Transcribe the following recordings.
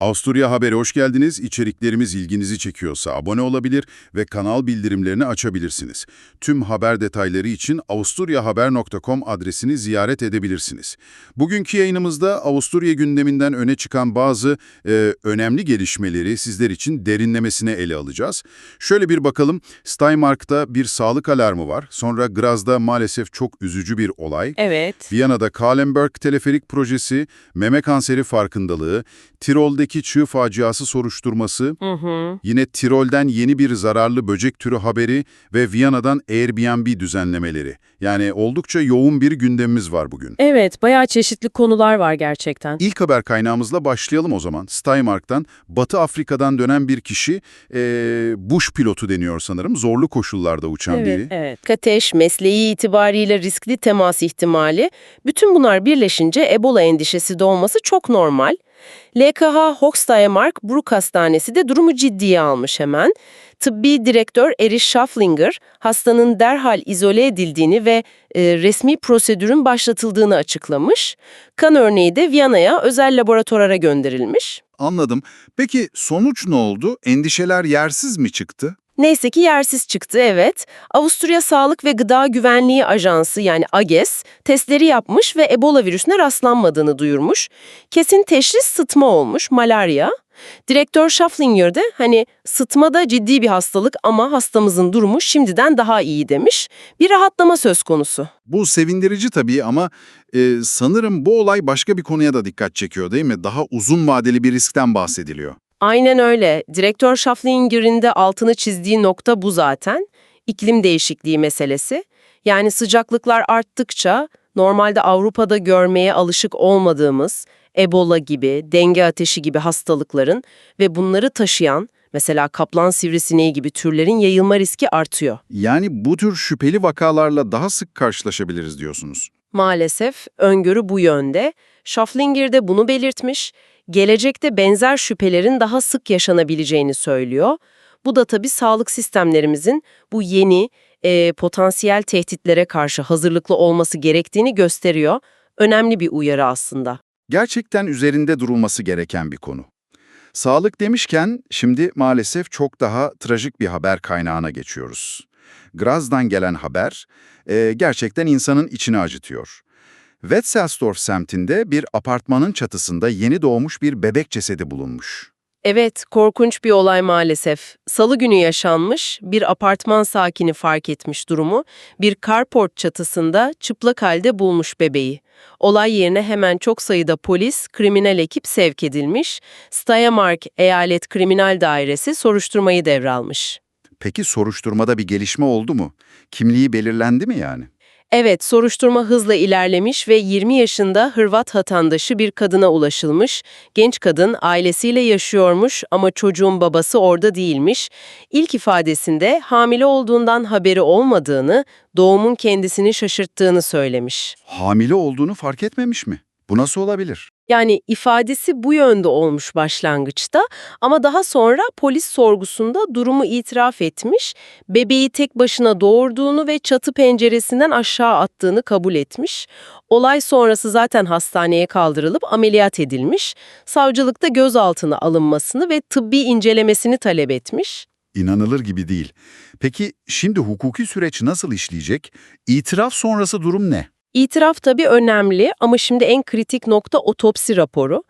Avusturya Haber'e hoş geldiniz. İçeriklerimiz ilginizi çekiyorsa abone olabilir ve kanal bildirimlerini açabilirsiniz. Tüm haber detayları için avusturyahaber.com adresini ziyaret edebilirsiniz. Bugünkü yayınımızda Avusturya gündeminden öne çıkan bazı e, önemli gelişmeleri sizler için derinlemesine ele alacağız. Şöyle bir bakalım, Steinmark'ta bir sağlık alarmı var. Sonra Graz'da maalesef çok üzücü bir olay. Evet. Viyana'da Kahlenberg teleferik projesi, meme kanseri farkındalığı, Tirol'deki çığ faciası soruşturması, Hı hı. yine Tirol'den yeni bir zararlı böcek türü haberi ve Viyana'dan Airbnb düzenlemeleri. Yani oldukça yoğun bir gündemimiz var bugün. Evet, bayağı çeşitli konular var gerçekten. İlk haber kaynağımızla başlayalım o zaman. Steinmark'tan, Batı Afrika'dan dönen bir kişi, eee bush pilotu deniyor sanırım, zorlu koşullarda uçan Evet, biri. evet. Ateş, mesleği itibariyle riskli temas ihtimali, bütün bunlar birleşince Ebola endişesi doğması çok normal. LKH Hochsteiermark Brook Hastanesi de durumu ciddiye almış hemen. Tıbbi direktör Erich Schafflinger, hastanın derhal izole edildiğini ve e, resmi prosedürün başlatıldığını açıklamış. Kan örneği de Viyana'ya özel laboratuvara gönderilmiş. Anladım. Peki sonuç ne oldu? Endişeler yersiz mi çıktı? Neyse ki yersiz çıktı evet. Avusturya Sağlık ve Gıda Güvenliği Ajansı yani AGES testleri yapmış ve Ebola virüsüne rastlanmadığını duyurmuş. Kesin teşhis sıtma olmuş, malaria. Direktör Schafflinger de hani sıtma da ciddi bir hastalık ama hastamızın durumu şimdiden daha iyi demiş. Bir rahatlama söz konusu. Bu sevindirici tabii ama e, sanırım bu olay başka bir konuya da dikkat çekiyor değil mi? Daha uzun vadeli bir riskten bahsediliyor. Aynen öyle. Direktör Schafflinger'in de altını çizdiği nokta bu zaten. İklim değişikliği meselesi. Yani sıcaklıklar arttıkça normalde Avrupa'da görmeye alışık olmadığımız Ebola gibi, denge ateşi gibi hastalıkların ve bunları taşıyan mesela kaplan sivrisineği gibi türlerin yayılma riski artıyor. Yani bu tür şüpheli vakalarla daha sık karşılaşabiliriz diyorsunuz. Maalesef öngörü bu yönde. Schafflinger de bunu belirtmiş. Gelecekte benzer şüphelerin daha sık yaşanabileceğini söylüyor. Bu da tabii sağlık sistemlerimizin bu yeni e, potansiyel tehditlere karşı hazırlıklı olması gerektiğini gösteriyor. Önemli bir uyarı aslında. Gerçekten üzerinde durulması gereken bir konu. Sağlık demişken şimdi maalesef çok daha trajik bir haber kaynağına geçiyoruz. Graz'dan gelen haber e, gerçekten insanın içini acıtıyor. Wetzelsdorf semtinde bir apartmanın çatısında yeni doğmuş bir bebek cesedi bulunmuş. Evet, korkunç bir olay maalesef. Salı günü yaşanmış, bir apartman sakini fark etmiş durumu, bir carport çatısında çıplak halde bulmuş bebeği. Olay yerine hemen çok sayıda polis, kriminal ekip sevk edilmiş, Steiermark Eyalet Kriminal Dairesi soruşturmayı devralmış. Peki soruşturmada bir gelişme oldu mu? Kimliği belirlendi mi yani? Evet, soruşturma hızla ilerlemiş ve 20 yaşında Hırvat vatandaşı bir kadına ulaşılmış. Genç kadın ailesiyle yaşıyormuş ama çocuğun babası orada değilmiş. İlk ifadesinde hamile olduğundan haberi olmadığını, doğumun kendisini şaşırttığını söylemiş. Hamile olduğunu fark etmemiş mi? Bu nasıl olabilir? Yani ifadesi bu yönde olmuş başlangıçta ama daha sonra polis sorgusunda durumu itiraf etmiş, bebeği tek başına doğurduğunu ve çatı penceresinden aşağı attığını kabul etmiş. Olay sonrası zaten hastaneye kaldırılıp ameliyat edilmiş, savcılıkta gözaltına alınmasını ve tıbbi incelemesini talep etmiş. İnanılır gibi değil. Peki şimdi hukuki süreç nasıl işleyecek? İtiraf sonrası durum ne? İtiraf tabii önemli ama şimdi en kritik nokta otopsi raporu.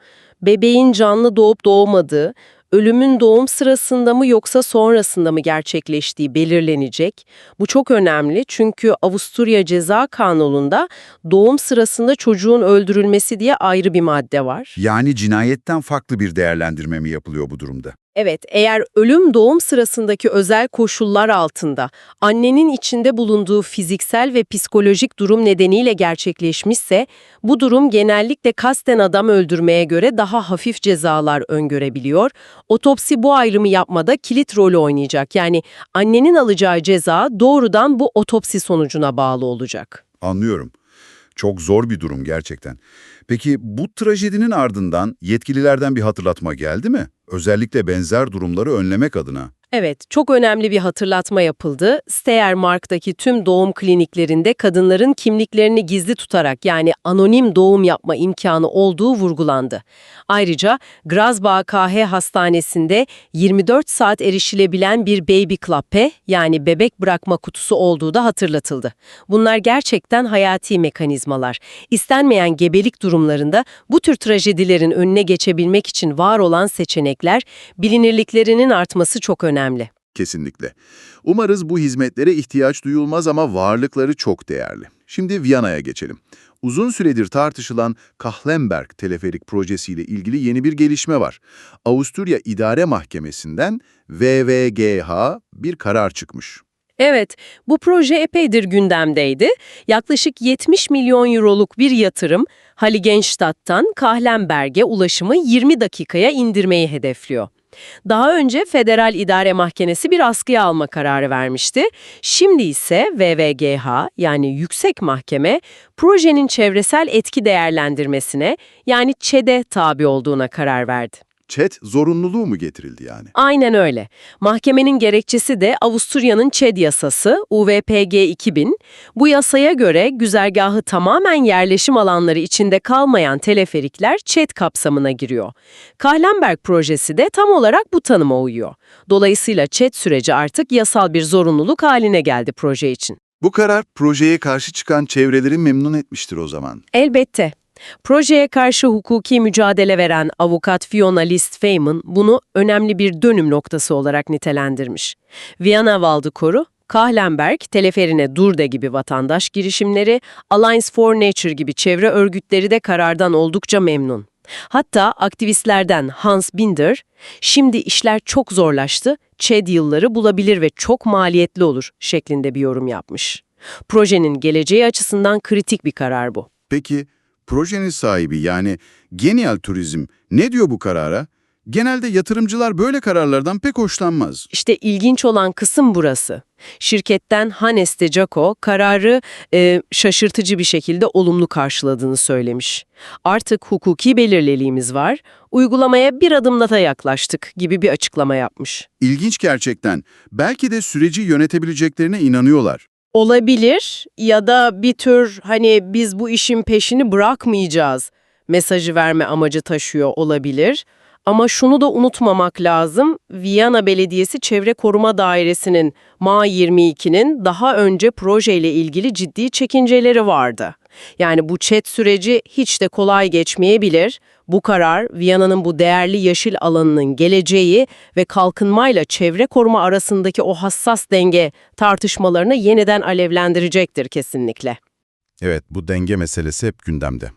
Bebeğin canlı doğup doğmadığı, ölümün doğum sırasında mı yoksa sonrasında mı gerçekleştiği belirlenecek. Bu çok önemli çünkü Avusturya Ceza Kanunu'nda doğum sırasında çocuğun öldürülmesi diye ayrı bir madde var. Yani cinayetten farklı bir değerlendirme mi yapılıyor bu durumda? Evet, eğer ölüm doğum sırasındaki özel koşullar altında annenin içinde bulunduğu fiziksel ve psikolojik durum nedeniyle gerçekleşmişse, bu durum genellikle kasten adam öldürmeye göre daha hafif cezalar öngörebiliyor. Otopsi bu ayrımı yapmada kilit rolü oynayacak. Yani annenin alacağı ceza doğrudan bu otopsi sonucuna bağlı olacak. Anlıyorum. Çok zor bir durum gerçekten. Peki bu trajedinin ardından yetkililerden bir hatırlatma geldi mi? Özellikle benzer durumları önlemek adına. Evet, çok önemli bir hatırlatma yapıldı. Steiermark'taki tüm doğum kliniklerinde kadınların kimliklerini gizli tutarak yani anonim doğum yapma imkanı olduğu vurgulandı. Ayrıca Grazbach KH Hastanesi'nde 24 saat erişilebilen bir baby klappe yani bebek bırakma kutusu olduğu da hatırlatıldı. Bunlar gerçekten hayati mekanizmalar. İstenmeyen gebelik durumlarında bu tür trajedilerin önüne geçebilmek için var olan seçenekler, bilinirliklerinin artması çok önemli. Kesinlikle. Umarız bu hizmetlere ihtiyaç duyulmaz ama varlıkları çok değerli. Şimdi Viyana'ya geçelim. Uzun süredir tartışılan Kahlenberg teleferik projesiyle ilgili yeni bir gelişme var. Avusturya İdare Mahkemesi'nden VVGH bir karar çıkmış. Evet, bu proje epeydir gündemdeydi. Yaklaşık 70 milyon euroluk bir yatırım Heiligenstadt'tan Kahlenberg'e ulaşımı 20 dakikaya indirmeyi hedefliyor. Daha önce Federal İdare Mahkemesi bir askıya alma kararı vermişti. Şimdi ise VVGH yani Yüksek Mahkeme projenin çevresel etki değerlendirmesine yani ÇED'e tabi olduğuna karar verdi. Chat zorunluluğu mu getirildi yani? Aynen öyle. Mahkemenin gerekçesi de Avusturya'nın ÇED yasası UVPG 2000. Bu yasaya göre güzergahı tamamen yerleşim alanları içinde kalmayan teleferikler ÇED kapsamına giriyor. Kahlenberg projesi de tam olarak bu tanıma uyuyor. Dolayısıyla ÇED süreci artık yasal bir zorunluluk haline geldi proje için. Bu karar projeye karşı çıkan çevreleri memnun etmiştir o zaman. Elbette. Projeye karşı hukuki mücadele veren avukat Fiona List Feynman bunu önemli bir dönüm noktası olarak nitelendirmiş. Viyana Waldkoru, Kahlenberg, Teleferine Durde gibi vatandaş girişimleri, Alliance for Nature gibi çevre örgütleri de karardan oldukça memnun. Hatta aktivistlerden Hans Binder, şimdi işler çok zorlaştı, ÇED yılları bulabilir ve çok maliyetli olur şeklinde bir yorum yapmış. Projenin geleceği açısından kritik bir karar bu. Peki projenin sahibi yani Genial Turizm ne diyor bu karara? Genelde yatırımcılar böyle kararlardan pek hoşlanmaz. İşte ilginç olan kısım burası. Şirketten Hannes de Jaco kararı e, şaşırtıcı bir şekilde olumlu karşıladığını söylemiş. Artık hukuki belirliliğimiz var, uygulamaya bir adım daha yaklaştık gibi bir açıklama yapmış. İlginç gerçekten. Belki de süreci yönetebileceklerine inanıyorlar. Olabilir ya da bir tür hani biz bu işin peşini bırakmayacağız mesajı verme amacı taşıyor olabilir. Ama şunu da unutmamak lazım, Viyana Belediyesi Çevre Koruma Dairesi'nin MA 22'nin daha önce projeyle ilgili ciddi çekinceleri vardı. Yani bu çet süreci hiç de kolay geçmeyebilir. Bu karar Viyana'nın bu değerli yeşil alanının geleceği ve kalkınmayla çevre koruma arasındaki o hassas denge tartışmalarını yeniden alevlendirecektir kesinlikle. Evet, bu denge meselesi hep gündemde.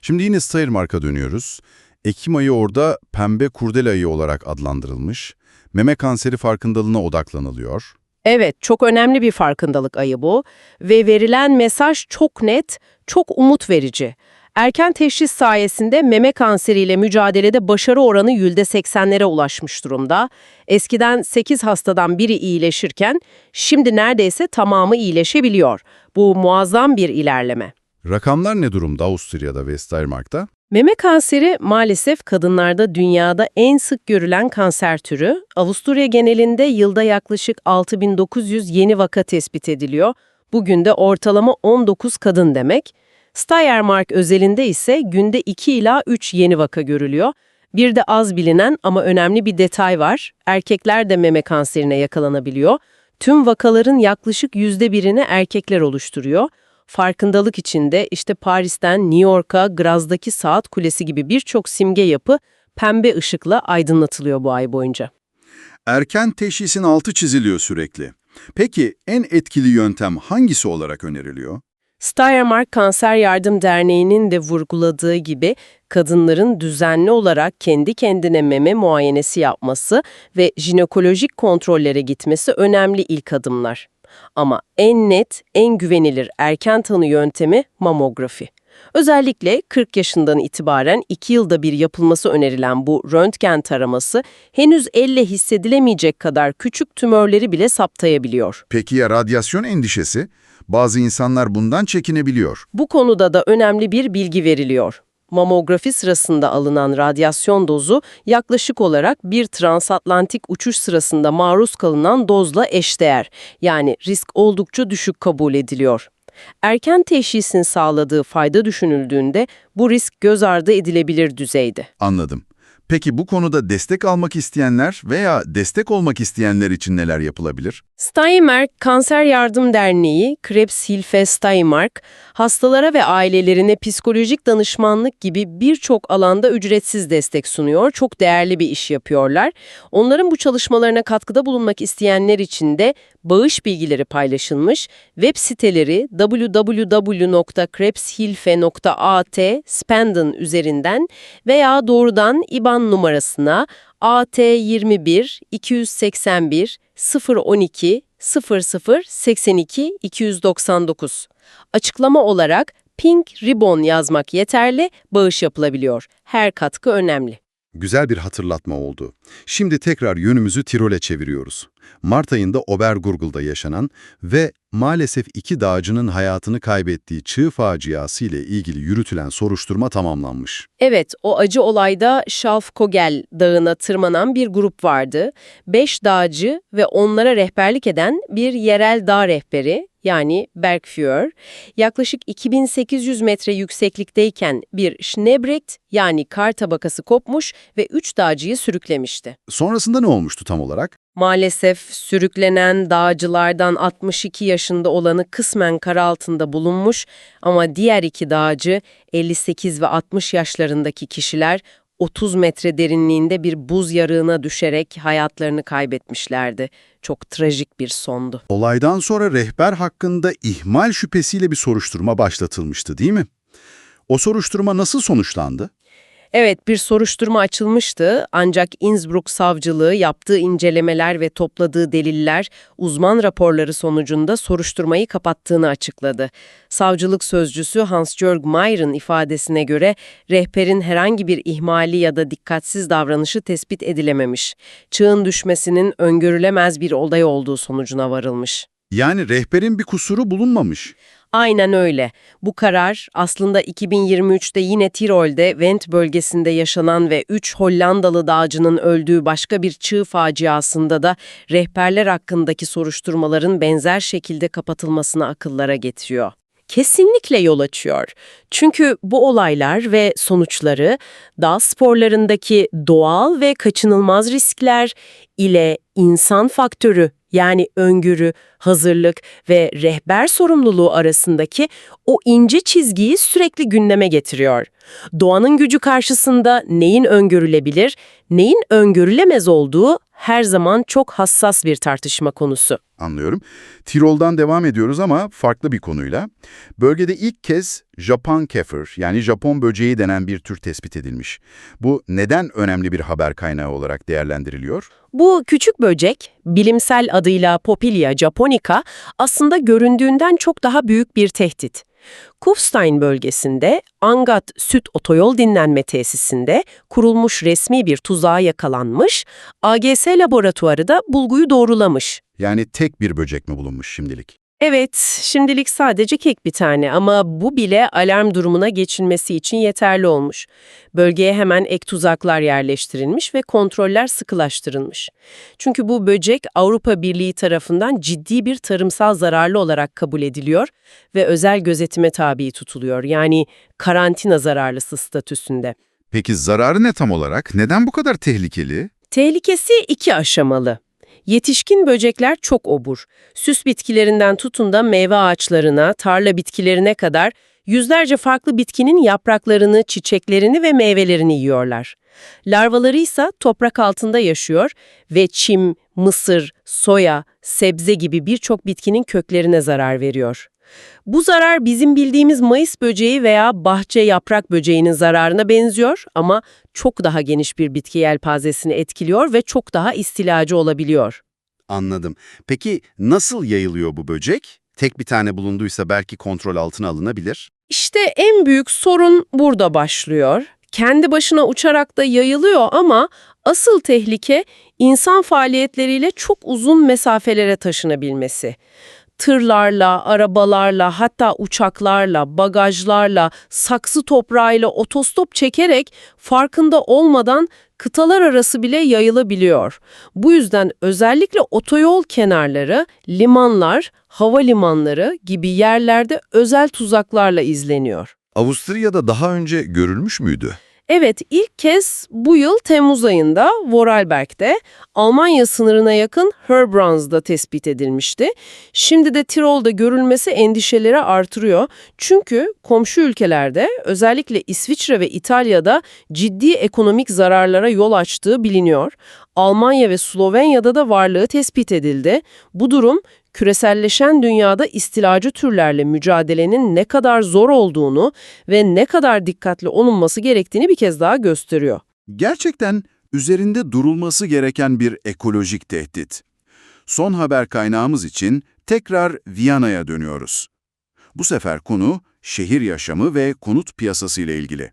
Şimdi yine Steiermark'a dönüyoruz. Ekim ayı orada pembe kurdele ayı olarak adlandırılmış. Meme kanseri farkındalığına odaklanılıyor. Evet, çok önemli bir farkındalık ayı bu ve verilen mesaj çok net, çok umut verici. Erken teşhis sayesinde meme kanseriyle mücadelede başarı oranı %80'lere ulaşmış durumda. Eskiden 8 hastadan biri iyileşirken şimdi neredeyse tamamı iyileşebiliyor. Bu muazzam bir ilerleme. Rakamlar ne durumda Avusturya'da ve Steiermark'ta? Meme kanseri maalesef kadınlarda dünyada en sık görülen kanser türü. Avusturya genelinde yılda yaklaşık 6900 yeni vaka tespit ediliyor. Bugün de ortalama 19 kadın demek. Steiermark özelinde ise günde 2 ila 3 yeni vaka görülüyor. Bir de az bilinen ama önemli bir detay var. Erkekler de meme kanserine yakalanabiliyor. Tüm vakaların yaklaşık %1'ini erkekler oluşturuyor. Farkındalık içinde işte Paris'ten New York'a Graz'daki saat kulesi gibi birçok simge yapı pembe ışıkla aydınlatılıyor bu ay boyunca. Erken teşhisin altı çiziliyor sürekli. Peki en etkili yöntem hangisi olarak öneriliyor? Steiermark Kanser Yardım Derneği'nin de vurguladığı gibi kadınların düzenli olarak kendi kendine meme muayenesi yapması ve jinekolojik kontrollere gitmesi önemli ilk adımlar. Ama en net, en güvenilir erken tanı yöntemi mamografi. Özellikle 40 yaşından itibaren 2 yılda bir yapılması önerilen bu röntgen taraması henüz elle hissedilemeyecek kadar küçük tümörleri bile saptayabiliyor. Peki ya radyasyon endişesi? Bazı insanlar bundan çekinebiliyor. Bu konuda da önemli bir bilgi veriliyor. Mamografi sırasında alınan radyasyon dozu yaklaşık olarak bir transatlantik uçuş sırasında maruz kalınan dozla eşdeğer. Yani risk oldukça düşük kabul ediliyor. Erken teşhisin sağladığı fayda düşünüldüğünde bu risk göz ardı edilebilir düzeyde. Anladım. Peki bu konuda destek almak isteyenler veya destek olmak isteyenler için neler yapılabilir? Steinmark Kanser Yardım Derneği, Krebs Hilfe Steinmark, hastalara ve ailelerine psikolojik danışmanlık gibi birçok alanda ücretsiz destek sunuyor. Çok değerli bir iş yapıyorlar. Onların bu çalışmalarına katkıda bulunmak isteyenler için de bağış bilgileri paylaşılmış. Web siteleri www.krebshilfe.at spenden üzerinden veya doğrudan IBAN numarasına AT21 281 012 00 82 299. Açıklama olarak Pink Ribbon yazmak yeterli, bağış yapılabiliyor. Her katkı önemli. Güzel bir hatırlatma oldu. Şimdi tekrar yönümüzü Tirol'e çeviriyoruz. Mart ayında Obergurgul'da yaşanan ve maalesef iki dağcının hayatını kaybettiği çığ faciası ile ilgili yürütülen soruşturma tamamlanmış. Evet, o acı olayda Schalfkogel dağına tırmanan bir grup vardı. Beş dağcı ve onlara rehberlik eden bir yerel dağ rehberi, yani Bergführer, yaklaşık 2800 metre yükseklikteyken bir Schneebrekt yani kar tabakası kopmuş ve üç dağcıyı sürüklemişti. Sonrasında ne olmuştu tam olarak? Maalesef sürüklenen dağcılardan 62 yaşında olanı kısmen kar altında bulunmuş ama diğer iki dağcı 58 ve 60 yaşlarındaki kişiler 30 metre derinliğinde bir buz yarığına düşerek hayatlarını kaybetmişlerdi. Çok trajik bir sondu. Olaydan sonra rehber hakkında ihmal şüphesiyle bir soruşturma başlatılmıştı değil mi? O soruşturma nasıl sonuçlandı? Evet, bir soruşturma açılmıştı ancak Innsbruck savcılığı yaptığı incelemeler ve topladığı deliller uzman raporları sonucunda soruşturmayı kapattığını açıkladı. Savcılık sözcüsü Hans-Jörg Mayer'ın ifadesine göre rehberin herhangi bir ihmali ya da dikkatsiz davranışı tespit edilememiş. Çığın düşmesinin öngörülemez bir olay olduğu sonucuna varılmış. Yani rehberin bir kusuru bulunmamış. Aynen öyle. Bu karar aslında 2023'te yine Tirol'de Wendt bölgesinde yaşanan ve 3 Hollandalı dağcının öldüğü başka bir çığ faciasında da rehberler hakkındaki soruşturmaların benzer şekilde kapatılmasını akıllara getiriyor. Kesinlikle yol açıyor. Çünkü bu olaylar ve sonuçları dağ sporlarındaki doğal ve kaçınılmaz riskler ile insan faktörü yani öngörü, hazırlık ve rehber sorumluluğu arasındaki o ince çizgiyi sürekli gündeme getiriyor. Doğanın gücü karşısında neyin öngörülebilir, neyin öngörülemez olduğu her zaman çok hassas bir tartışma konusu. Anlıyorum. Tirol'dan devam ediyoruz ama farklı bir konuyla. Bölgede ilk kez Japan kefir yani Japon böceği denen bir tür tespit edilmiş. Bu neden önemli bir haber kaynağı olarak değerlendiriliyor? Bu küçük böcek, bilimsel adıyla Popilya japonica, aslında göründüğünden çok daha büyük bir tehdit. Kufstein bölgesinde Angat Süt Otoyol Dinlenme Tesisinde kurulmuş resmi bir tuzağa yakalanmış, AGS laboratuvarı da bulguyu doğrulamış. Yani tek bir böcek mi bulunmuş şimdilik? Evet, şimdilik sadece kek bir tane ama bu bile alarm durumuna geçilmesi için yeterli olmuş. Bölgeye hemen ek tuzaklar yerleştirilmiş ve kontroller sıkılaştırılmış. Çünkü bu böcek Avrupa Birliği tarafından ciddi bir tarımsal zararlı olarak kabul ediliyor ve özel gözetime tabi tutuluyor. Yani karantina zararlısı statüsünde. Peki zararı ne tam olarak? Neden bu kadar tehlikeli? Tehlikesi iki aşamalı. Yetişkin böcekler çok obur. Süs bitkilerinden tutun da meyve ağaçlarına, tarla bitkilerine kadar yüzlerce farklı bitkinin yapraklarını, çiçeklerini ve meyvelerini yiyorlar. Larvaları ise toprak altında yaşıyor ve çim, mısır, soya, sebze gibi birçok bitkinin köklerine zarar veriyor. Bu zarar bizim bildiğimiz mayıs böceği veya bahçe yaprak böceğinin zararına benziyor ama çok daha geniş bir bitki yelpazesini etkiliyor ve çok daha istilacı olabiliyor. Anladım. Peki nasıl yayılıyor bu böcek? Tek bir tane bulunduysa belki kontrol altına alınabilir. İşte en büyük sorun burada başlıyor. Kendi başına uçarak da yayılıyor ama asıl tehlike insan faaliyetleriyle çok uzun mesafelere taşınabilmesi. Tırlarla, arabalarla, hatta uçaklarla, bagajlarla, saksı toprağıyla otostop çekerek farkında olmadan kıtalar arası bile yayılabiliyor. Bu yüzden özellikle otoyol kenarları, limanlar, havalimanları gibi yerlerde özel tuzaklarla izleniyor. Avusturya'da daha önce görülmüş müydü? Evet, ilk kez bu yıl Temmuz ayında Vorarlberg'de Almanya sınırına yakın Herbrands'da tespit edilmişti. Şimdi de Tirol'da görülmesi endişeleri artırıyor. Çünkü komşu ülkelerde özellikle İsviçre ve İtalya'da ciddi ekonomik zararlara yol açtığı biliniyor. Almanya ve Slovenya'da da varlığı tespit edildi. Bu durum küreselleşen dünyada istilacı türlerle mücadelenin ne kadar zor olduğunu ve ne kadar dikkatli olunması gerektiğini bir kez daha gösteriyor. Gerçekten üzerinde durulması gereken bir ekolojik tehdit. Son haber kaynağımız için tekrar Viyana'ya dönüyoruz. Bu sefer konu şehir yaşamı ve konut piyasası ile ilgili.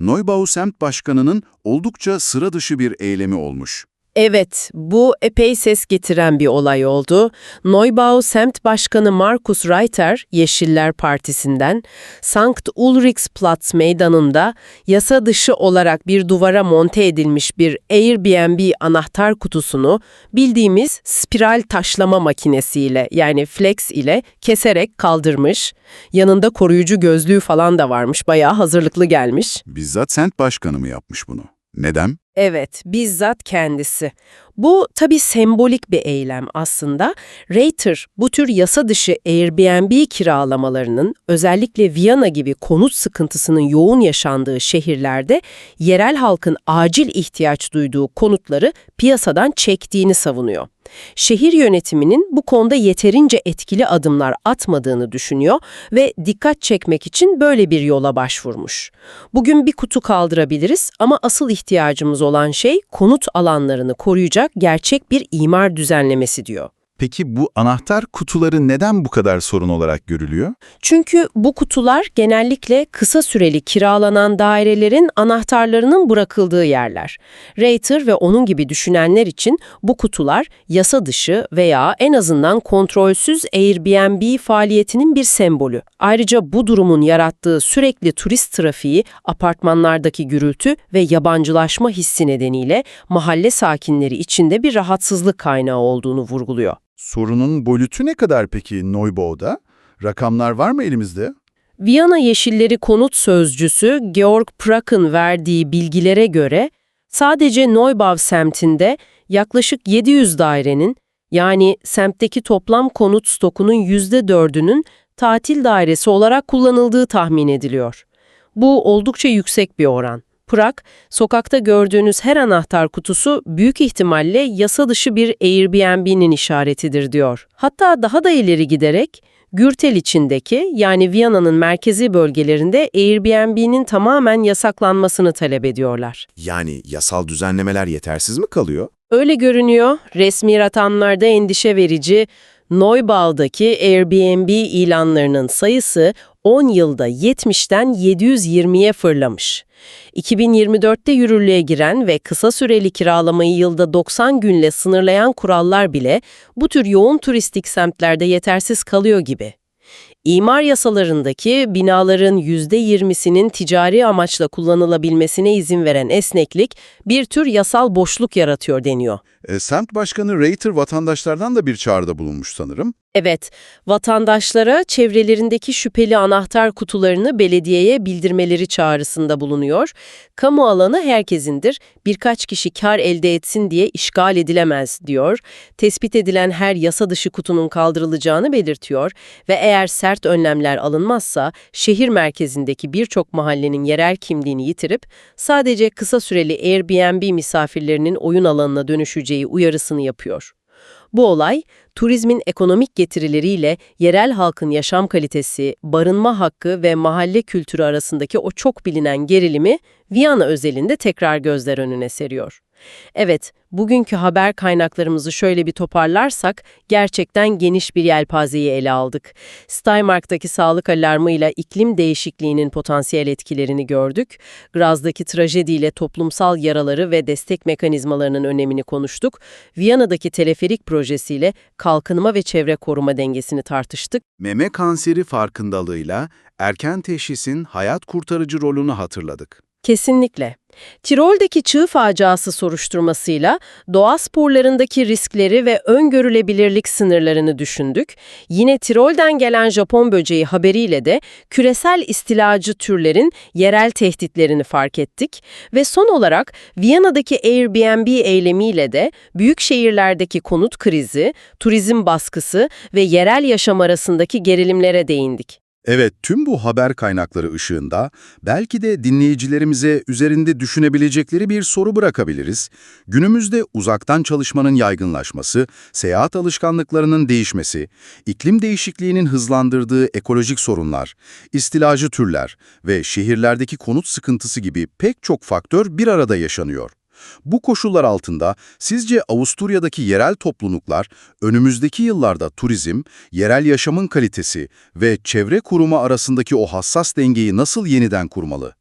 Neubau semt başkanının oldukça sıra dışı bir eylemi olmuş. Evet, bu epey ses getiren bir olay oldu. Neubau semt başkanı Markus Reiter, Yeşiller Partisi'nden, Sankt Ulrichsplatz meydanında yasa dışı olarak bir duvara monte edilmiş bir Airbnb anahtar kutusunu bildiğimiz spiral taşlama makinesiyle yani flex ile keserek kaldırmış. Yanında koruyucu gözlüğü falan da varmış, bayağı hazırlıklı gelmiş. Bizzat semt başkanı mı yapmış bunu? Neden? Evet, bizzat kendisi. Bu tabii sembolik bir eylem aslında. Reiter bu tür yasa dışı Airbnb kiralamalarının özellikle Viyana gibi konut sıkıntısının yoğun yaşandığı şehirlerde yerel halkın acil ihtiyaç duyduğu konutları piyasadan çektiğini savunuyor. Şehir yönetiminin bu konuda yeterince etkili adımlar atmadığını düşünüyor ve dikkat çekmek için böyle bir yola başvurmuş. Bugün bir kutu kaldırabiliriz ama asıl ihtiyacımız olan şey konut alanlarını koruyacak gerçek bir imar düzenlemesi diyor. Peki bu anahtar kutuları neden bu kadar sorun olarak görülüyor? Çünkü bu kutular genellikle kısa süreli kiralanan dairelerin anahtarlarının bırakıldığı yerler. Reiter ve onun gibi düşünenler için bu kutular yasa dışı veya en azından kontrolsüz Airbnb faaliyetinin bir sembolü. Ayrıca bu durumun yarattığı sürekli turist trafiği, apartmanlardaki gürültü ve yabancılaşma hissi nedeniyle mahalle sakinleri içinde bir rahatsızlık kaynağı olduğunu vurguluyor. Sorunun boyutu ne kadar peki Neubau'da? Rakamlar var mı elimizde? Viyana Yeşilleri Konut Sözcüsü Georg Prack'ın verdiği bilgilere göre sadece Neubau semtinde yaklaşık 700 dairenin yani semtteki toplam konut stokunun %4'ünün tatil dairesi olarak kullanıldığı tahmin ediliyor. Bu oldukça yüksek bir oran. Prag, sokakta gördüğünüz her anahtar kutusu büyük ihtimalle yasa dışı bir Airbnb'nin işaretidir diyor. Hatta daha da ileri giderek Gürtel içindeki yani Viyana'nın merkezi bölgelerinde Airbnb'nin tamamen yasaklanmasını talep ediyorlar. Yani yasal düzenlemeler yetersiz mi kalıyor? Öyle görünüyor. Resmi rakamlarda endişe verici. Neubau'daki Airbnb ilanlarının sayısı 10 yılda 70'ten 720'ye fırlamış. 2024'te yürürlüğe giren ve kısa süreli kiralamayı yılda 90 günle sınırlayan kurallar bile bu tür yoğun turistik semtlerde yetersiz kalıyor gibi. İmar yasalarındaki binaların %20'sinin ticari amaçla kullanılabilmesine izin veren esneklik bir tür yasal boşluk yaratıyor deniyor. E, semt başkanı Reiter vatandaşlardan da bir çağrıda bulunmuş sanırım. Evet, vatandaşlara çevrelerindeki şüpheli anahtar kutularını belediyeye bildirmeleri çağrısında bulunuyor. Kamu alanı herkesindir, birkaç kişi kar elde etsin diye işgal edilemez diyor. Tespit edilen her yasa dışı kutunun kaldırılacağını belirtiyor ve eğer sert önlemler alınmazsa şehir merkezindeki birçok mahallenin yerel kimliğini yitirip sadece kısa süreli Airbnb misafirlerinin oyun alanına dönüşeceği uyarısını yapıyor. Bu olay, turizmin ekonomik getirileriyle yerel halkın yaşam kalitesi, barınma hakkı ve mahalle kültürü arasındaki o çok bilinen gerilimi Viyana özelinde tekrar gözler önüne seriyor. Evet, bugünkü haber kaynaklarımızı şöyle bir toparlarsak gerçekten geniş bir yelpazeyi ele aldık. Steinmark'taki sağlık alarmıyla iklim değişikliğinin potansiyel etkilerini gördük. Graz'daki trajediyle toplumsal yaraları ve destek mekanizmalarının önemini konuştuk. Viyana'daki teleferik projesiyle kalkınma ve çevre koruma dengesini tartıştık. Meme kanseri farkındalığıyla erken teşhisin hayat kurtarıcı rolünü hatırladık. Kesinlikle. Tirol'deki çığ faciası soruşturmasıyla doğa sporlarındaki riskleri ve öngörülebilirlik sınırlarını düşündük. Yine Tirol'den gelen Japon böceği haberiyle de küresel istilacı türlerin yerel tehditlerini fark ettik. Ve son olarak Viyana'daki Airbnb eylemiyle de büyük şehirlerdeki konut krizi, turizm baskısı ve yerel yaşam arasındaki gerilimlere değindik. Evet, tüm bu haber kaynakları ışığında belki de dinleyicilerimize üzerinde düşünebilecekleri bir soru bırakabiliriz. Günümüzde uzaktan çalışmanın yaygınlaşması, seyahat alışkanlıklarının değişmesi, iklim değişikliğinin hızlandırdığı ekolojik sorunlar, istilacı türler ve şehirlerdeki konut sıkıntısı gibi pek çok faktör bir arada yaşanıyor. Bu koşullar altında sizce Avusturya'daki yerel topluluklar önümüzdeki yıllarda turizm, yerel yaşamın kalitesi ve çevre kurumu arasındaki o hassas dengeyi nasıl yeniden kurmalı?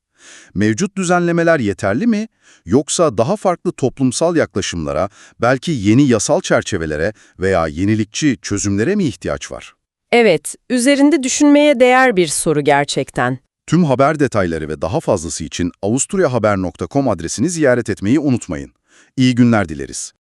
Mevcut düzenlemeler yeterli mi? Yoksa daha farklı toplumsal yaklaşımlara, belki yeni yasal çerçevelere veya yenilikçi çözümlere mi ihtiyaç var? Evet, üzerinde düşünmeye değer bir soru gerçekten. Tüm haber detayları ve daha fazlası için avusturyahaber.com adresini ziyaret etmeyi unutmayın. İyi günler dileriz.